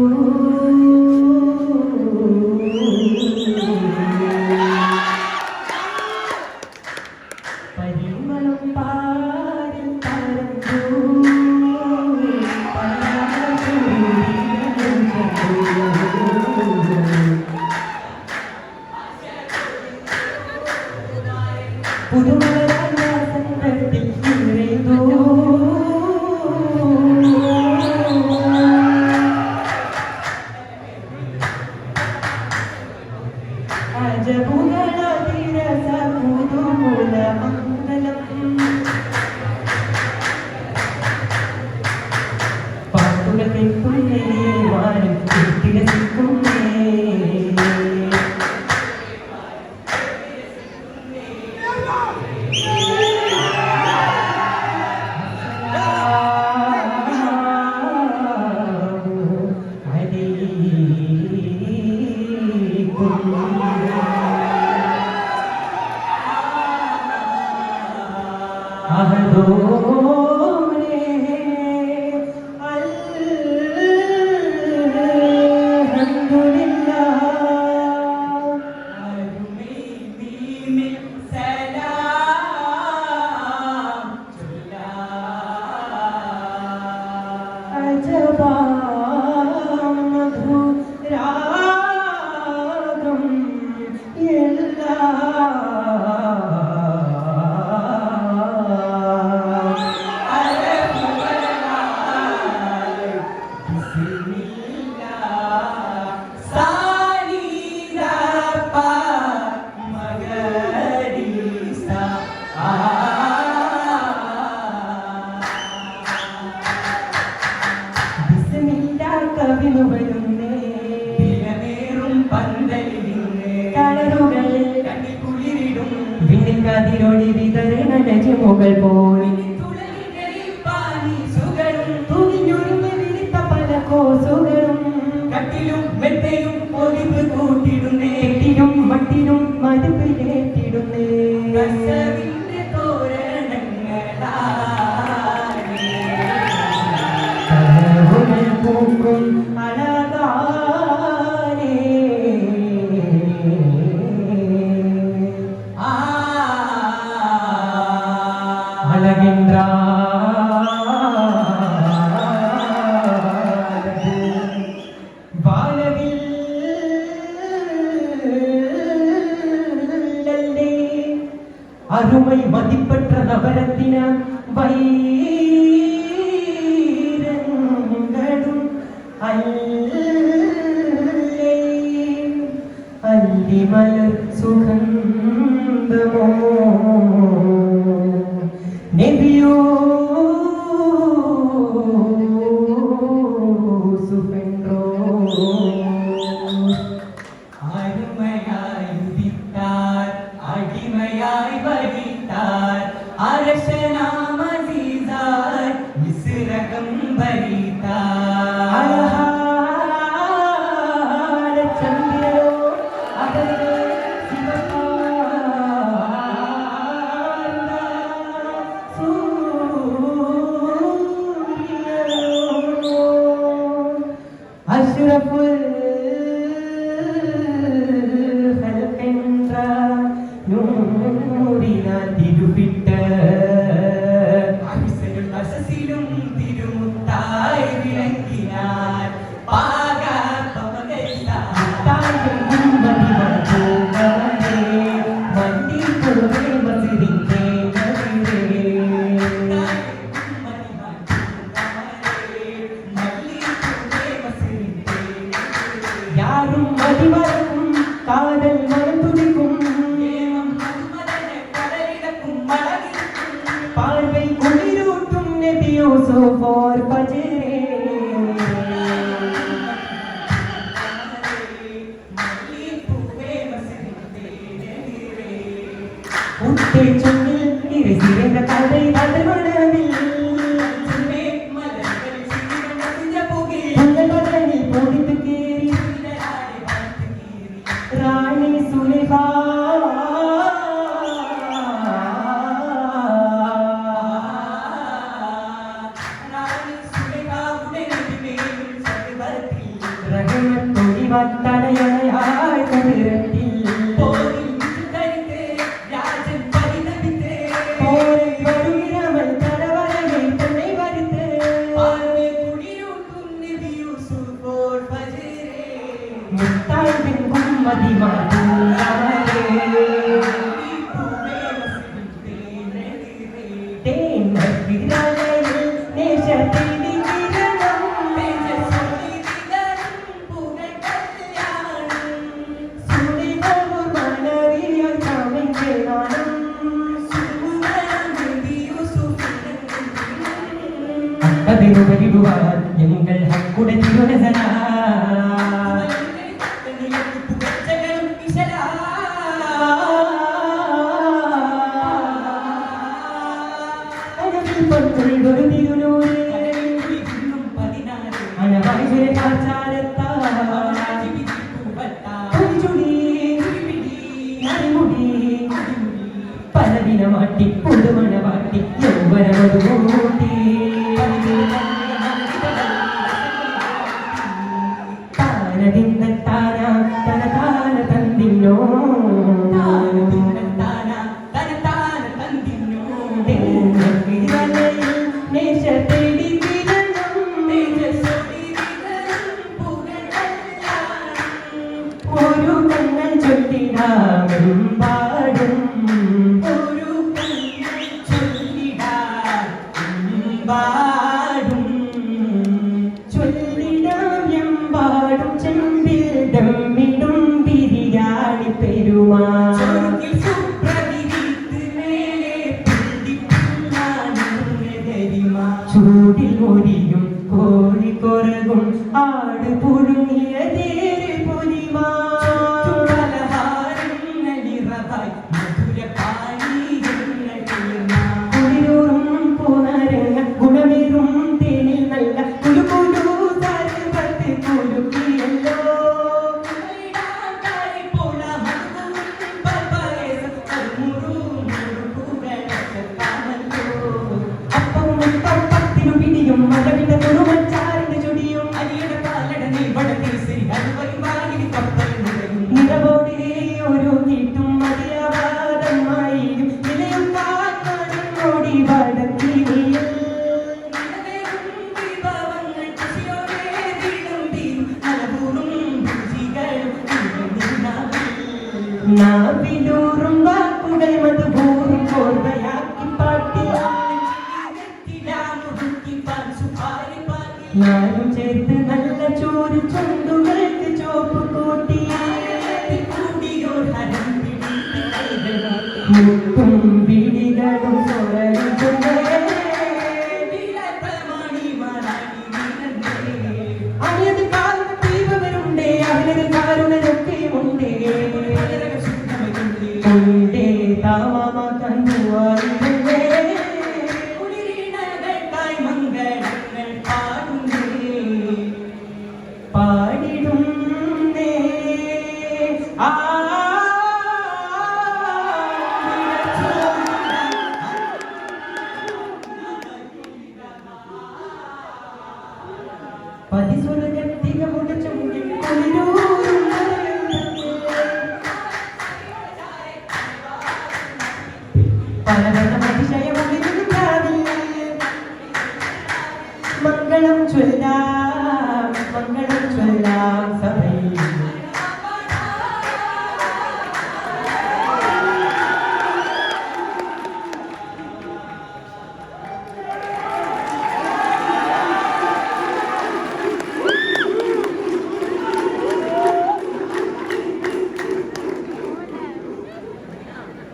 Senhor. Lord. കവിളുകളുമേ വിലനേറും പന്തലിടുന്നേ കളറുകളിൽ കണിക്കുളിരിടും വിണിക്കതിരൊടി വിതരണ രജമുകൾ പോയി മട്ടിനും മതിപ്പിലേറ്റിടുന്നേ പൂക്കും அருமை மதிப்பற்ற நகரத்தினான் வைரங்களும் அல்லே அந்தி மலர் சுகந்தமோ நெபியோ I should have put it. രസികന്റെ കഥയിൽ അതിരുടവിൽ റാണി സുലിഭ തലയാണ് അക്കതിരുവരിടുവാൻ ഞങ്ങൾ ഹക്കുടെ തിരുനസന media. பாடுபோ ഞാനും ചേർത്ത്